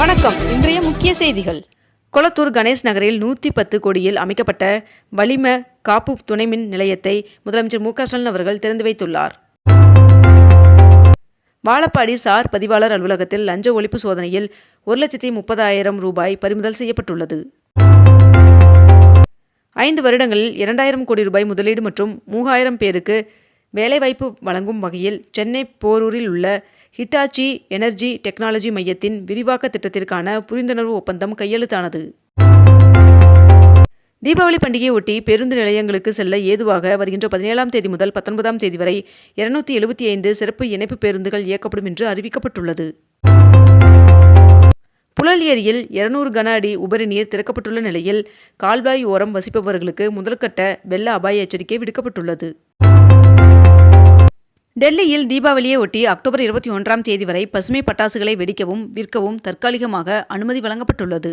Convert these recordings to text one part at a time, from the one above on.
வணக்கம். இன்றைய முக்கிய செய்திகள். கொளத்தூர் கணேஷ் நகரில் நூற்றி பத்து கோடியில் அமைக்கப்பட்ட வளிம காப்பு துணைமின் நிலையத்தை முதலமைச்சர் மு க ஸ்டாலின் அவர்கள் திறந்து வைத்துள்ளார். வாழப்பாடி சார் பதிவாளர் அலுவலகத்தில் லஞ்ச ஒழிப்பு சோதனையில் ஒரு லட்சத்தி முப்பதாயிரம் ரூபாய் பறிமுதல் செய்யப்பட்டுள்ளது. ஐந்து வருடங்களில் இரண்டாயிரம் கோடி ரூபாய் முதலீடு மற்றும் மூவாயிரம் பேருக்கு வேலைவாய்ப்பு வழங்கும் வகையில் சென்னை போரூரில் உள்ள ஹிட்டாச்சி எனர்ஜி டெக்னாலஜி மையத்தின் விரிவாக்க திட்டத்திற்கான புரிந்துணர்வு ஒப்பந்தம் கையெழுத்தானது. தீபாவளி பண்டிகையை ஒட்டி பேருந்து நிலையங்களுக்கு செல்ல ஏதுவாக வருகின்ற பதினேழாம் தேதி முதல் பத்தொன்பதாம் தேதி வரை இருநூத்தி எழுபத்தி ஐந்து சிறப்பு இணைப்பு பேருந்துகள் இயக்கப்படும் என்று அறிவிக்கப்பட்டுள்ளது. புழல் ஏரியில் இருநூறு கன அடி உபரி நீர் திறக்கப்பட்டுள்ள நிலையில் கால்வாய் ஓரம் வசிப்பவர்களுக்கு முதல்கட்ட வெள்ள அபாய எச்சரிக்கை விடுக்கப்பட்டுள்ளது. டெல்லியில் தீபாவளியை ஒட்டி அக்டோபர் இருபத்தி ஒன்றாம் தேதி வரை பசுமை பட்டாசுகளை வெடிக்கவும் விற்கவும் தற்காலிகமாக அனுமதி வழங்கப்பட்டுள்ளது.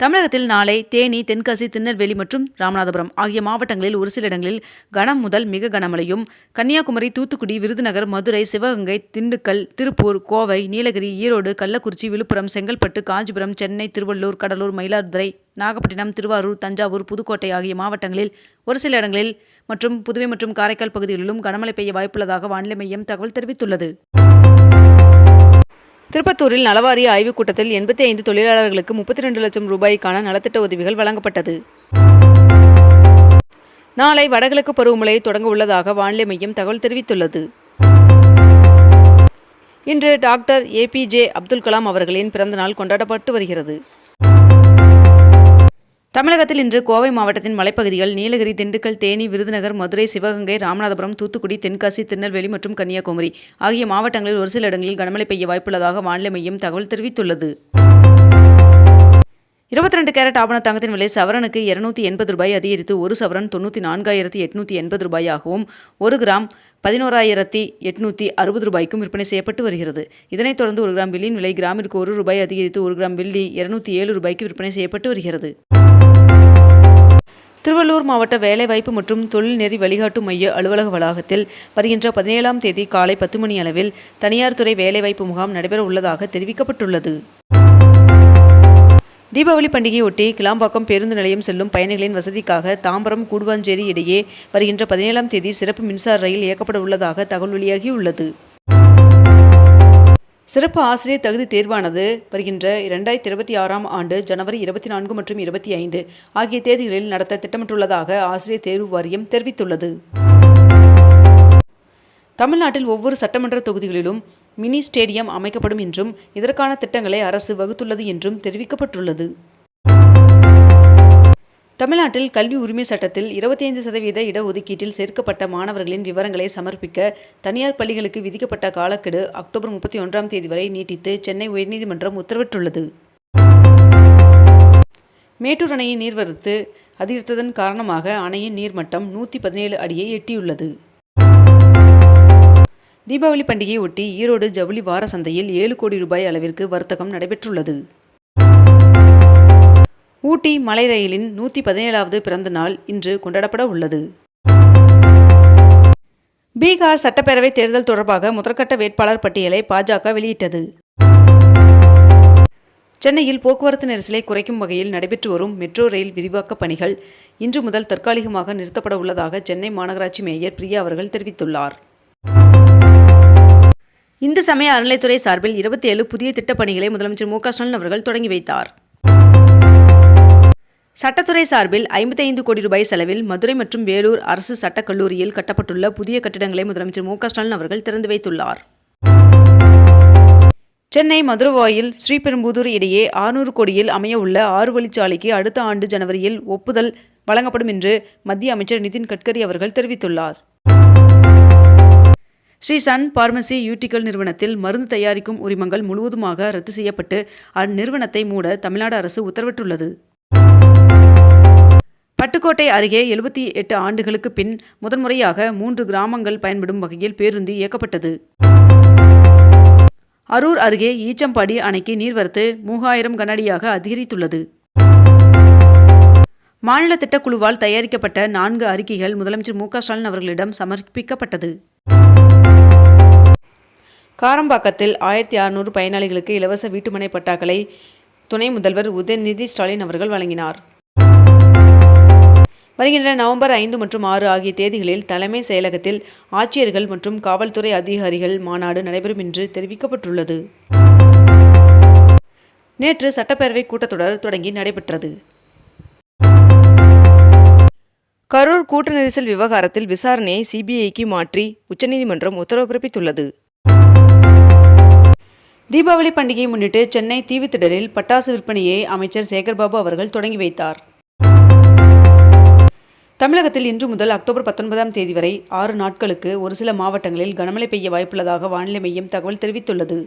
தமிழகத்தில் நாளை தேனி தென்காசி திருநெல்வேலி மற்றும் ராமநாதபுரம் ஆகிய மாவட்டங்களில் ஒரு சில இடங்களில் கனம் முதல் மிக கனமழையும் கன்னியாகுமரி தூத்துக்குடி விருதுநகர் மதுரை சிவகங்கை திண்டுக்கல் திருப்பூர் கோவை நீலகிரி ஈரோடு கள்ளக்குறிச்சி விழுப்புரம் செங்கல்பட்டு காஞ்சிபுரம் சென்னை திருவள்ளூர் கடலூர் மயிலாடுதுறை நாகப்பட்டினம் திருவாரூர் தஞ்சாவூர் புதுக்கோட்டை ஆகிய மாவட்டங்களில் ஒரு சில இடங்களில் மற்றும் புதுவை மற்றும் காரைக்கால் பகுதிகளிலும் கனமழை பெய்ய வாய்ப்புள்ளதாக வானிலை மையம் தகவல் தெரிவித்துள்ளது. திருப்பத்தூரில் நலவாரிய ஆய்வுக் கூட்டத்தில் எண்பத்தி ஐந்து தொழிலாளர்களுக்கு முப்பத்தி ரெண்டு லட்சம் ரூபாய்க்கான நலத்திட்ட உதவிகள் வழங்கப்பட்டது. நாளை வடகிழக்கு பருவமழை தொடங்க உள்ளதாக வானிலை மையம் தகவல் தெரிவித்துள்ளது. இன்று டாக்டர் ஏபிஜே அப்துல் கலாம் அவர்களின் பிறந்தநாள் கொண்டாடப்பட்டு வருகிறது. தமிழகத்தில் இன்று கோவை மாவட்டத்தின் மலைப்பகுதிகள் நீலகிரி திண்டுக்கல் தேனி விருதுநகர் மதுரை சிவகங்கை ராமநாதபுரம் தூத்துக்குடி தென்காசி திருநெல்வேலி மற்றும் கன்னியாகுமரி ஆகிய மாவட்டங்களில் ஒரு சில இடங்களில் கனமழை பெய்ய வாய்ப்புள்ளதாக வானிலை மையம் தகவல் தெரிவித்துள்ளது. இருபத்தி ரெண்டு கேரட் ஆபண தங்கத்தின் விலை சவரனுக்கு இருநூத்தி எண்பது ரூபாய் அதிகரித்து ஒரு சவரன் தொண்ணூற்றி நான்காயிரத்தி எட்நூற்றி எண்பது ரூபாயாகவும் ஒரு கிராம் பதினோராயிரத்தி எட்நூற்றி அறுபது ரூபாய்க்கும் விற்பனை செய்யப்பட்டு வருகிறது. இதனைத் தொடர்ந்து ஒரு கிராம் வெள்ளியின் விலை கிராமிற்கு ஒரு ரூபாய் அதிகரித்து ஒரு கிராம் வெள்ளி இருநூத்தி ஏழு ரூபாய்க்கு விற்பனை செய்யப்பட்டு வருகிறது. திருவள்ளூர் மாவட்ட வேலைவாய்ப்பு மற்றும் தொழில்நெறி வழிகாட்டு மைய அலுவலக வளாகத்தில் வருகின்ற பதினேழாம் தேதி காலை பத்து மணி அளவில் தனியார் துறை வேலைவாய்ப்பு முகாம் நடைபெற உள்ளதாக தெரிவிக்கப்பட்டுள்ளது. தீபாவளி பண்டிகையொட்டி கிளாம்பாக்கம் பேருந்து நிலையம் செல்லும் பயணிகளின் வசதிக்காக தாம்பரம் கூடுவாஞ்சேரி இடையே வருகின்ற பதினேழாம் தேதி சிறப்பு மின்சார ரயில் இயக்கப்பட உள்ளதாக தகவல் வெளியாகியுள்ளது. சிறப்பு ஆசிரியர் தகுதி தேர்வானது வருகின்ற இரண்டாயிரத்தி இருபத்தி ஆறாம் ஆண்டு ஜனவரி இருபத்தி நான்கு மற்றும் இருபத்தி ஐந்து ஆகிய தேதிகளில் நடத்த திட்டமிட்டுள்ளதாக ஆசிரியர் தேர்வு வாரியம் தெரிவித்துள்ளது. தமிழ்நாட்டில் ஒவ்வொரு சட்டமன்ற தொகுதிகளிலும் மினி ஸ்டேடியம் அமைக்கப்படும் என்றும் இதற்கான திட்டங்களை அரசு வகுத்துள்ளது என்றும் தெரிவிக்கப்பட்டுள்ளது. தமிழ்நாட்டில் கல்வி உரிமை சட்டத்தில் இருபத்தி ஐந்து சதவீத இடஒதுக்கீட்டில் சேர்க்கப்பட்ட மாணவர்களின் விவரங்களை சமர்ப்பிக்க தனியார் பள்ளிகளுக்கு விதிக்கப்பட்ட காலக்கெடு அக்டோபர் முப்பத்தி ஒன்றாம் தேதி வரை நீட்டித்து சென்னை உயர்நீதிமன்றம் உத்தரவிட்டுள்ளது. மேட்டூர் அணையின் நீர்வரத்து அதிகரித்ததன் காரணமாக அணையின் நீர்மட்டம் நூற்றி பதினேழு அடியை எட்டியுள்ளது. தீபாவளி பண்டிகையை ஒட்டி ஈரோடு ஜவுளி வார சந்தையில் ஏழு கோடி ரூபாய் அளவிற்கு வர்த்தகம் நடைபெற்றுள்ளது. ஊட்டி மலை ரயிலின் நூற்றி பதினேழாவது பிறந்த நாள் இன்று கொண்டாடப்பட உள்ளது. பீகார் சட்டப்பேரவை தேர்தல் தொடர்பாக முதற்கட்ட வேட்பாளர் பட்டியலை பாஜக வெளியிட்டது. சென்னையில் போக்குவரத்து நெரிசலை குறைக்கும் வகையில் நடைபெற்று வரும் மெட்ரோ ரயில் விரிவாக்க பணிகள் இன்று முதல் தற்காலிகமாக நிறுத்தப்பட உள்ளதாக சென்னை மாநகராட்சி மேயர் பிரியா அவர்கள் தெரிவித்துள்ளார். இந்து சமய அறநிலைத்துறை சார்பில் இருபத்தி ஏழு புதிய திட்டப்பணிகளை முதலமைச்சர் மு க ஸ்டாலின் அவர்கள் தொடங்கி வைத்தார். சட்டத்துறை சார்பில் ஐம்பத்தைந்து கோடி ரூபாய் செலவில் மதுரை மற்றும் வேலூர் அரசு சட்டக் கல்லூரியில் கட்டப்பட்டுள்ள புதிய கட்டிடங்களை முதலமைச்சர் மு ஸ்டாலின் அவர்கள் திறந்து வைத்துள்ளார். சென்னை மதுரவாயில் ஸ்ரீபெரும்புதூர் இடையே ஆறுநூறு கோடியில் அமைய உள்ள ஆறு வழிச்சாலைக்கு அடுத்த ஆண்டு ஜனவரியில் ஒப்புதல் வழங்கப்படும் என்று மத்திய அமைச்சர் நிதின் கட்கரி அவர்கள் தெரிவித்துள்ளார். ஸ்ரீ சன் பார்மசி யூட்டிக்கல் நிறுவனத்தில் மருந்து தயாரிக்கும் உரிமங்கள் முழுவதுமாக ரத்து செய்யப்பட்டு அந்நிறுவனத்தை மூட தமிழ்நாடு அரசு உத்தரவிட்டுள்ளது. பட்டுக்கோட்டை அருகே எழுபத்தி எட்டு ஆண்டுகளுக்கு பின் முதன்முறையாக மூன்று கிராமங்கள் பயன்படும் வகையில் பேருந்து இயக்கப்பட்டது. அரூர் அருகே ஈச்சம்பாடி அணைக்கு நீர்வரத்து மூவாயிரம் கனஅடியாக அதிகரித்துள்ளது. மாநில திட்டக்குழுவால் தயாரிக்கப்பட்ட நான்கு அறிக்கைகள் முதலமைச்சர் மு ஸ்டாலின் அவர்களிடம் சமர்ப்பிக்கப்பட்டது. காரம்பாக்கத்தில் ஆயிரத்தி அறுநூறு பயனாளிகளுக்கு இலவச வீட்டுமனை பட்டாக்களை துணை முதல்வர் உதயநிதி ஸ்டாலின் அவர்கள் வழங்கினார். வருகின்ற நவம்பர் ஐந்து மற்றும் ஆறு ஆகிய தேதிகளில் தலைமை செயலகத்தில் ஆட்சியர்கள் மற்றும் காவல்துறை அதிகாரிகள் மாநாடு நடைபெறும் என்று தெரிவிக்கப்பட்டுள்ளது. நேற்று சட்டப்பேரவை கூட்டத்தொடர் தொடங்கி நடைபெற்றது. கரூர் கூட்ட நெரிசல் விவகாரத்தில் விசாரணையை சிபிஐக்கு மாற்றி உச்சநீதிமன்றம் உத்தரவு பிறப்பித்துள்ளது. தீபாவளி பண்டிகையை முன்னிட்டு சென்னை தீவுத்திடலில் பட்டாசு விற்பனையை அமைச்சர் சேகர்பாபு அவர்கள் தொடங்கி வைத்தார். தமிழகத்தில் இன்று முதல் அக்டோபர் பத்தொன்பதாம் தேதி வரை ஆறு நாட்களுக்கு ஒரு சில மாவட்டங்களில் கனமழை பெய்ய வாய்ப்புள்ளதாக வானிலை மையம் தகவல் தெரிவித்துள்ளது.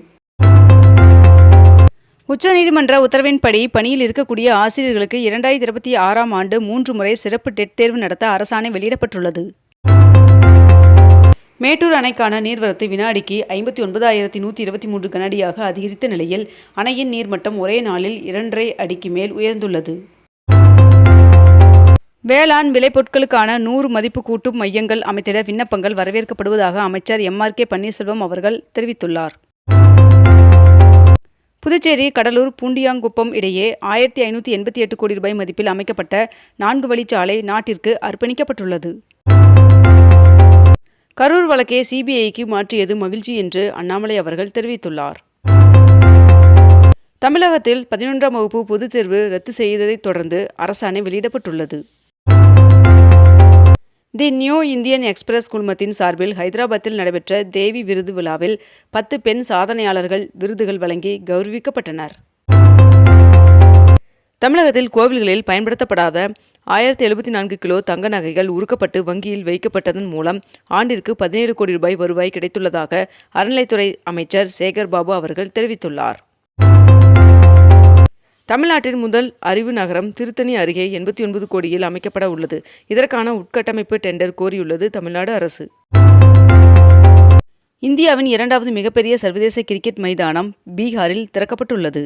உச்சநீதிமன்ற உத்தரவின்படி பணியில் இருக்கக்கூடிய ஆசிரியர்களுக்கு இரண்டாயிரத்தி இருபத்தி ஆறாம் ஆண்டு மூன்று முறை சிறப்பு டெட் தேர்வு நடத்த அரசாணை வெளியிடப்பட்டுள்ளது. மேட்டூர் அணைக்கான நீர்வரத்து வினாடிக்கு ஐம்பத்தி ஒன்பதாயிரத்தி நூற்றி இருபத்தி மூன்று கனடியாக அதிகரித்த நிலையில் அணையின் நீர்மட்டம் ஒரே நாளில் இரண்டரை அடிக்கு மேல் உயர்ந்துள்ளது. வேளாண் விளைபொருட்களுக்கான நூறு மதிப்பு கூட்டும் மையங்கள் அமைத்திட விண்ணப்பங்கள் வரவேற்கப்படுவதாக அமைச்சர் எம் ஆர் கே பன்னீர்செல்வம் அவர்கள் தெரிவித்துள்ளார். புதுச்சேரி கடலூர் பூண்டியாங்குப்பம் இடையே ஆயிரத்தி ஐநூற்றி எண்பத்தி எட்டு கோடி ரூபாய் மதிப்பில் அமைக்கப்பட்ட நான்கு வழிச்சாலை நாட்டிற்கு அர்ப்பணிக்கப்பட்டுள்ளது. கரூர் வழக்கை சிபிஐக்கு மாற்றியது மகிழ்ச்சி என்று அண்ணாமலை அவர்கள் தெரிவித்துள்ளார். தமிழகத்தில் பதினொன்றாம் வகுப்பு பொதுத் தேர்வு ரத்து செய்ததைத் தொடர்ந்து அரசாணை வெளியிடப்பட்டுள்ளது. தி நியூ இந்தியன் எக்ஸ்பிரஸ் குழுமத்தின் சார்பில் ஹைதராபாத்தில் நடைபெற்ற தேவி விருது விழாவில் பத்து பெண் சாதனையாளர்கள் விருதுகள் வழங்கி கௌரவிக்கப்பட்டனர். தமிழகத்தில் கோவில்களில் பயன்படுத்தப்படாத ஆயிரத்தி எழுபத்தி நான்கு கிலோ தங்க நகைகள் உருக்கப்பட்டு வங்கியில் வைக்கப்பட்டதன் மூலம் ஆண்டிற்கு பதினேழு கோடி ரூபாய் வருவாய் கிடைத்துள்ளதாக அறநிலைத்துறை அமைச்சர் சேகர் பாபு அவர்கள் தெரிவித்துள்ளார். தமிழ்நாட்டின் முதல் அறிவு நகரம் திருத்தணி அருகே எண்பத்தி ஒன்பது கோடியில் அமைக்கப்பட உள்ளது. இதற்கான உட்கட்டமைப்பு டெண்டர் கோரியுள்ளது தமிழ்நாடு அரசு. இந்தியாவின் இரண்டாவது மிகப்பெரிய சர்வதேச கிரிக்கெட் மைதானம் பீகாரில் திறக்கப்பட்டுள்ளது.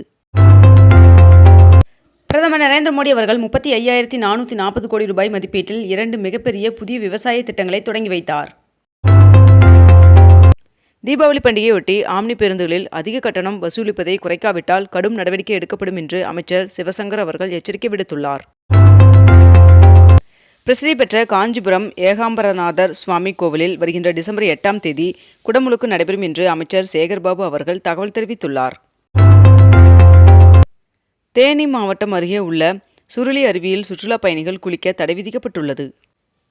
பிரதமர் நரேந்திர மோடி அவர்கள் முப்பத்தி ஐயாயிரத்தி நானூற்றி நாற்பது கோடி ரூபாய் மதிப்பீட்டில் இரண்டு மிகப்பெரிய புதிய விவசாய திட்டங்களை தொடங்கி வைத்தார். தீபாவளி பண்டிகையொட்டி ஆம்னி பேருந்துகளில் அதிக கட்டணம் வசூலிப்பதை குறைக்காவிட்டால் கடும் நடவடிக்கை எடுக்கப்படும் என்று அமைச்சர் சிவசங்கர் அவர்கள் எச்சரிக்கை விடுத்துள்ளார். பிரசித்தி பெற்ற காஞ்சிபுரம் ஏகாம்பரநாதர் சுவாமி கோவிலில் வருகின்ற டிசம்பர் எட்டாம் தேதி குடமுழுக்கு நடைபெறும் என்று அமைச்சர் சேகர்பாபு அவர்கள் தகவல் தெரிவித்துள்ளார். தேனி மாவட்டம் அருகே உள்ள சுருளி அருவியில் சுற்றுலா பயணிகள் குளிக்க தடை விதிக்கப்பட்டுள்ளது.